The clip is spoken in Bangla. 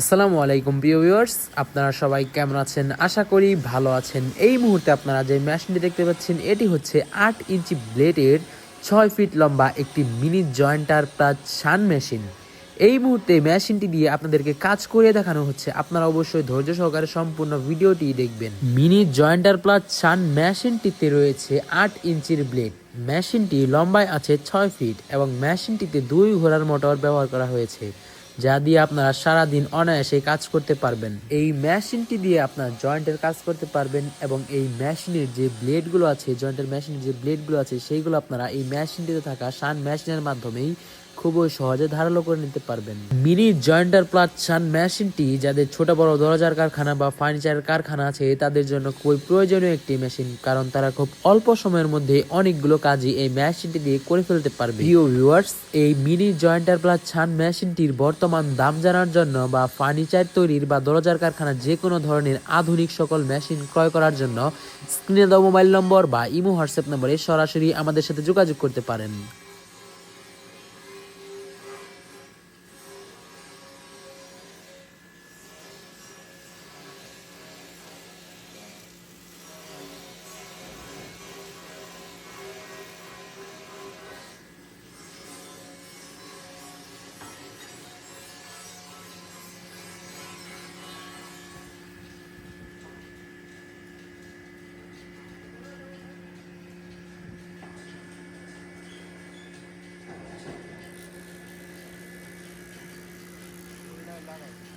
আসসালামু আলাইকুম, প্রিয় ভিউয়ার্স আপনারা সবাই কেমন আছেন? আশা করি ভালো আছেন। এই মুহূর্তে আপনারা যে মেশিনটি দেখতে পাচ্ছেন, এটি হচ্ছে আট ইঞ্চি ব্লেডের ছয় ফিট লম্বা একটি মিনি জয়েন্টার প্লাস শান মেশিন। এই মুহূর্তে মেশিনটি দিয়ে আপনাদেরকে কাজ করে দেখানো হচ্ছে। আপনারা অবশ্যই ধৈর্য সহকারে সম্পূর্ণ ভিডিওটি দেখবেন। মিনি জয়েন্টার প্লাস শান মেশিনটিতে রয়েছে আট ইঞ্চির ব্লেড। মেশিনটি লম্বায় আছে ছয় ফিট এবং মেশিনটিতে দুই ঘোড়ার মোটর ব্যবহার করা হয়েছে। যা দিয়ে আপনারা সারা দিন অনায়াসে কাজ করতে পারবেন। এই মেশিনটি দিয়ে আপনারা জয়েন্টের কাজ করতে পারবেন এবং এই মেশিনের যে ব্লেডগুলো আছে, জয়েন্টের মেশিনের যে ব্লেডগুলো আছে, সেইগুলো আপনারা এই মেশিনটিতে থাকা সান মেশিনের মাধ্যমেই খুবই সহজে ধারালো করে নিতে পারবেন। মিনি জয়েন্টার প্লাস শান মেশিনটি যাদের ছোট বড় দরজার কারখানা বা ফার্নিচারের কারখানা আছে, তাদের জন্য খুবই প্রয়োজনীয় একটি মেশিন, কারণ তারা খুব অল্প সময়ের মধ্যে অনেকগুলো কাজই এই মেশিনটি দিয়ে করে ফেলতে পারবে। প্রিয় ভিউয়ার্স এই মিনি জয়েন্টার প্লাস ছান মেশিনটির বর্তমান দাম জানার জন্য বা ফার্নিচার তৈরির বা দরজার কারখানা যে কোনো ধরনের আধুনিক সকল মেশিন ক্রয় করার জন্য, স্ক্রিনে দেওয়া মোবাইল নম্বর বা ইমো হোয়াটসঅ্যাপ নম্বরে সরাসরি আমাদের সাথে যোগাযোগ করতে পারেন। Gracias.